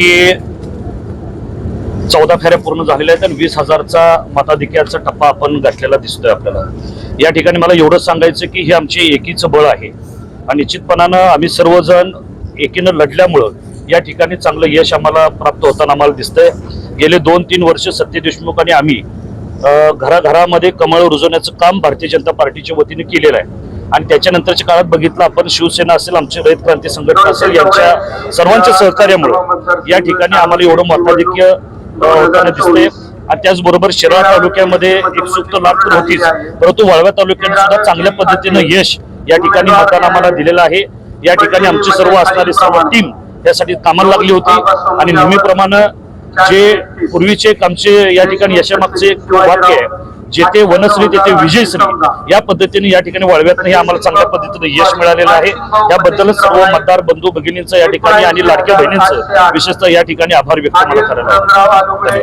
की चौदा फेऱ्या पूर्ण झालेल्या आहेत आणि वीस हजारचा मताधिक्याचा टप्पा आपण गाठलेला दिसतोय आपल्याला. या ठिकाणी मला एवढंच सांगायचं की हे आमचे एकीचं बळ आहे. आणि निश्चितपणानं आम्ही सर्वजण एकीनं लढल्यामुळं या ठिकाणी चांगलं यश आम्हाला प्राप्त होताना आम्हाला दिसतंय. गेले दोन तीन वर्ष सत्य देशमुख आणि आम्ही घराघरामध्ये कमळ रुजवण्याचं काम भारतीय जनता पार्टीच्या वतीने केलेलं आहे. आणि त्याच्यानंतरच्या काळात बघितलं आपण शिवसेना असेल आमची रयत क्रांती संघटना असेल यांच्या सर्वांच्या सहकार्यामुळं या ठिकाणी आम्हाला एवढं मताधिक्य होताना दिसतंय. आणि त्याचबरोबर शिराळा तालुक्यामध्ये एक सुप्त लाभ तर होतीच. परंतु वाळव्या तालुक्यात सुद्धा चांगल्या पद्धतीनं यश या ठिकाणी मतदान आम्हाला दिलेलं आहे. या ठिकाणी आमची सर्व असणारी सर्व टीम त्यासाठी कामाला लागली होती. आणि नेहमीप्रमाणे जे पूर्वीचे आमचे या ठिकाणी यशामागचे वाक्य आहे जेथे वनश्री तेथे विजयश्री या पद्धतीने या ठिकाणी वाळव्यातही आम्हाला चांगल्या पद्धतीने यश मिळालेलं आहे. याबद्दलच सर्व मतदार बंधू भगिनींचं या ठिकाणी आणि लाडक्या बहिणींचं विशेषतः या ठिकाणी आभार व्यक्त मला करायला.